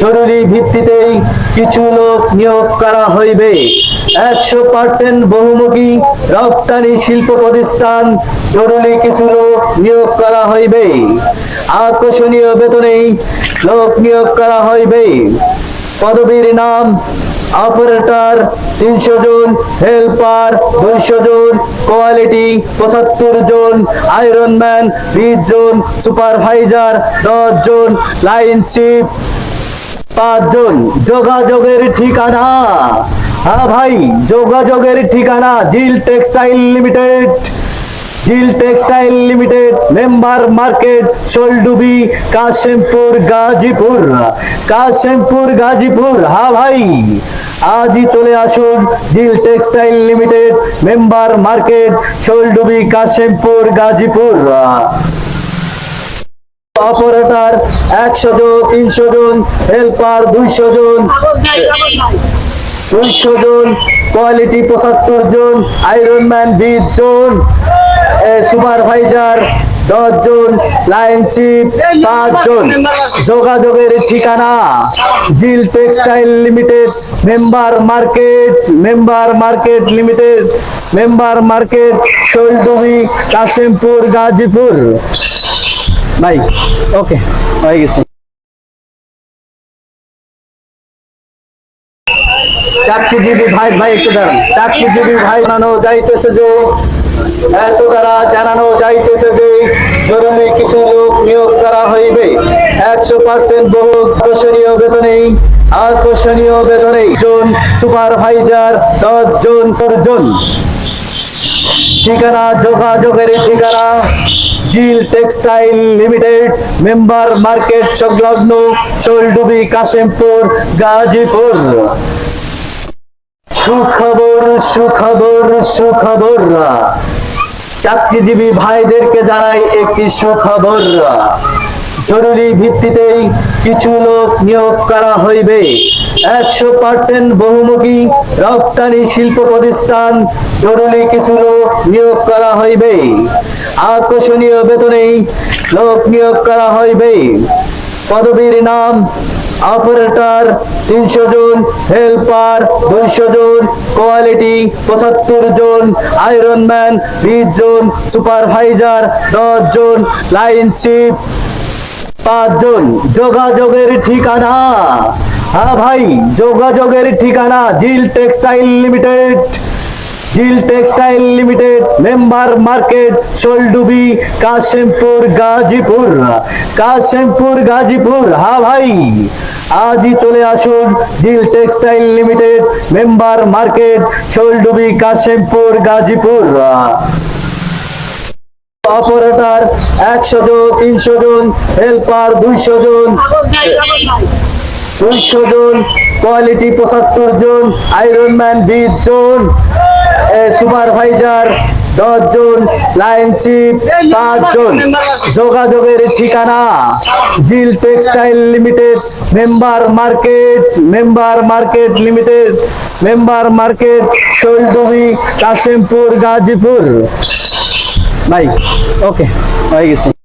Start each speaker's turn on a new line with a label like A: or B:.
A: জরুরি ভিত্তিতেই কিছু লোক নিয়োগ করা হইবে। একশো পার্সেন্ট বহুমুখী রপ্তানি শিল্প প্রতিষ্ঠান জরুরি কিছু লোক নিয়োগ করা হইবে। আকর্ষণীয় বেতনেই লোক নিয়োগ করা হইবে। পদবীর নাম, অপারেটর তিনশো জন, হেল্পার দুইশো জন, কোয়ালিটি পঁচাত্তর জন, আয়রন ম্যান বিশ জন, সুপারভাইজার দশ জন, লাইন চিফ পাঁচজন যোগাযোগের ঠিকানা। হ্যাঁ ভাই, যোগাযোগের ঠিকানা Zeal textile limited. Zeal textile limited, member market Sholdubi Kashempur, Gazipur. Kashempur, Gazipur. হ্যাঁ ভাই, আজই চলে আসুন Zeal textile limited, member market Sholdubi Kashempur, Gazipur. Operator একশো জন, তিনশো জন, হেল্পার দুইশো জন দুইশো জন, কোয়ালিটি পঁচাত্তর জন, আয়রন ম্যান বিশ জন সুপারভাইজার দশ জন, লাইন চিফ পাঁচ জন। যোগাযোগের ঠিকানা Zeal textile limited, member market member market limited, member market Shoildubi Kashimpur, Gazipur. ভাই ওকে হয়ে গেছে। ভাই ভাই ভাই জানানো যাইতেছে যে জানানো যাইতেছে যে কিছু লোক করা হইবে। একশো পার্সেন্ট বহু আকর্ষণীয় আকর্ষণীয় বেতনেই জন সুপারভাইজার দশ জন জন ঠিকানা, যোগাযোগের ঠিকানা Zil textile limited, member market সংলগ্ন শোলডুবি, কাশিমপুর, গাজীপুর। সুখবর সুখবর সুখবর। চাকরিজীবী ভাইদেরকে জানাই একটি সুখবর। জরুরি ভিত্তিতেই কিছু লোক নিয়োগ করা হইবে। একশো পার্সেন্ট বহুমুখী রপ্তানি শিল্প প্রতিষ্ঠান, জরুরি কিছু লোক নিয়োগ করা হইবে। আকর্ষণীয় বেতনেই লোক নিয়োগ করা হইবে। পদবীর নাম অপারেটর তিনশো জন, হেল্পার দুইশো জন, কোয়ালিটি পঁচাত্তর জন, আয়রন ম্যান বিশ জন, সুপারভাইজার দশ জন, লাইন চিফ পাঁচজন যোগাযোগের ঠিকানা? হ্যাঁ ভাই, যোগাযোগের ঠিকানা Zeal textile limited. Zeal textile limited member market Sholdubi Kashimpur Gazipur Kashimpur Gazipur হা ভাই। আজই চলে আসুন Zeal textile limited member market Sholdubi Kashimpur Gazipur operator একশো জন, তিনশো জন হেল্পার দুইশো জন। দুইশো জন কোয়ালিটি পঁচাত্তর জন আয়রন ম্যান বিশ জন সুপারভাইজার দশ জন লাইন চিফ পাঁচ জন। যোগাযোগের ঠিকানা Zeal textile limited member market member market limited member market Shoildubi Kashimpur Gazipur ভাই ওকে হয়ে গেছে।